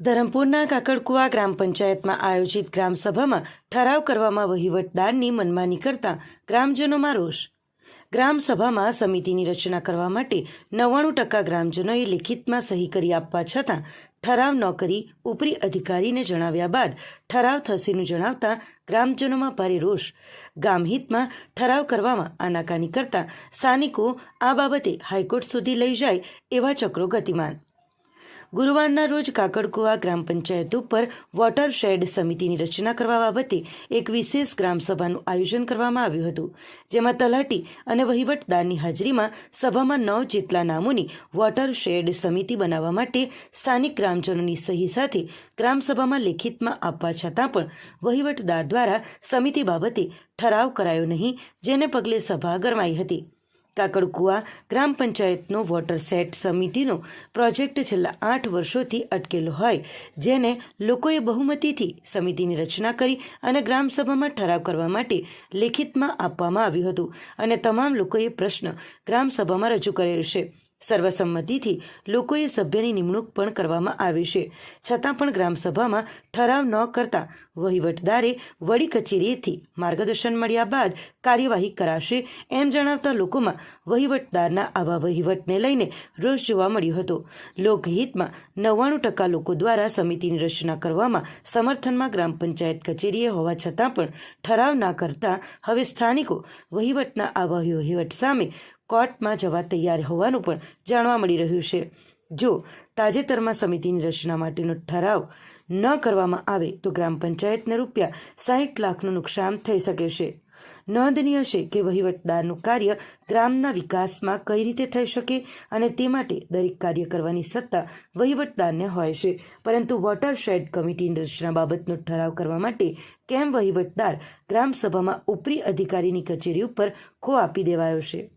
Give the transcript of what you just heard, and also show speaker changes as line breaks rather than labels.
ધરમપુરના કાકડકુવા ગ્રામ પંચાયતમાં આયોજિત ગ્રામસભામાં ઠરાવ કરવામાં વહીવટદારની મનમાની કરતા ગ્રામજનોમાં રોષ ગ્રામસભામાં સમિતિની રચના કરવા માટે નવ્વાણું ટકા ગ્રામજનોએ લેખિતમાં સહી કરી આપવા છતાં ઠરાવ ન કરી ઉપરી અધિકારીને જણાવ્યા બાદ ઠરાવ થશેનું જણાવતા ગ્રામજનોમાં ભારે રોષ. ગામહિતમાં ઠરાવ કરવામાં આનાકાની કરતા સ્થાનિકો આ બાબતે હાઈકોર્ટ સુધી લઈ જાય એવા ચક્રો ગતિમાન. ગુરુવારના રોજ કાકડકુવા ગ્રામ પંચાયત ઉપર વોટર શેડ સમિતિની રચના કરવા બાબતે એક વિશેષ ગ્રામસભાનું આયોજન કરવામાં આવ્યું હતું, જેમાં તલાટી અને વહીવટદારની હાજરીમાં સભામાં નવ જેટલા નામોની વોટર શેડ સમિતિ બનાવવા માટે સ્થાનિક ગ્રામજનોની સહી સાથે ગ્રામસભામાં લેખિતમાં આપવા છતાં પણ વહીવટદાર દ્વારા સમિતિ બાબતે ઠરાવ કરાયો નહીં, જેને પગલે સભા ગરમાઈ હતી. કાકડકુવા ગ્રામ પંચાયતનો વોટર સેટ સમિતિનો પ્રોજેક્ટ છેલ્લા આઠ વર્ષોથી અટકેલો હોય, જેને લોકોએ બહુમતીથી સમિતિની રચના કરી અને ગ્રામસભામાં ઠરાવ કરવા માટે લેખિતમાં આપવામાં આવ્યું હતું. અને તમામ લોકોએ પ્રશ્ન ગ્રામસભામાં રજૂ કરેલ છે. સર્વસંમતિથી લોકોએ સભ્યની નિમણૂક પણ કરવામાં આવી છે. છતાં પણ ગ્રામસભામાં ઠરાવ ન કરતા વહીવટદારે વડી કચેરીએથી માર્ગદર્શન મળ્યા બાદ કાર્યવાહી કરાશે એમ જણાવતા લોકોમાં વહીવટદારના આવા વહીવટને લઈને રોષ જોવા મળ્યો હતો. લોકહિતમાં નવ્વાણું ટકા લોકો દ્વારા સમિતિની રચના કરવામાં સમર્થનમાં ગ્રામ પંચાયત કચેરીએ હોવા છતાં પણ ઠરાવ ના કરતા હવે સ્થાનિકો વહીવટના આવા વહીવટ સામે કોર્ટમાં જવા તૈયાર હોવાનું પણ જાણવા મળી રહ્યું છે. જો તાજેતરમાં સમિતિની રચના માટેનો ઠરાવ ન કરવામાં આવે તો ગ્રામ પંચાયતને રૂપિયા સાહીઠ લાખનું નુકસાન થઈ શકે છે. નોંધનીય છે કે વહીવટદારનું કાર્ય ગ્રામના વિકાસમાં કઈ રીતે થઈ શકે અને તે માટે દરેક કાર્ય કરવાની સત્તા વહીવટદારને હોય છે. પરંતુ વોટરશેડ કમિટીની રચના બાબતનો ઠરાવ કરવા માટે કેમ વહીવટદાર ગ્રામસભામાં ઉપરી અધિકારીની કચેરી ઉપર ખો આપી દેવાયો છે?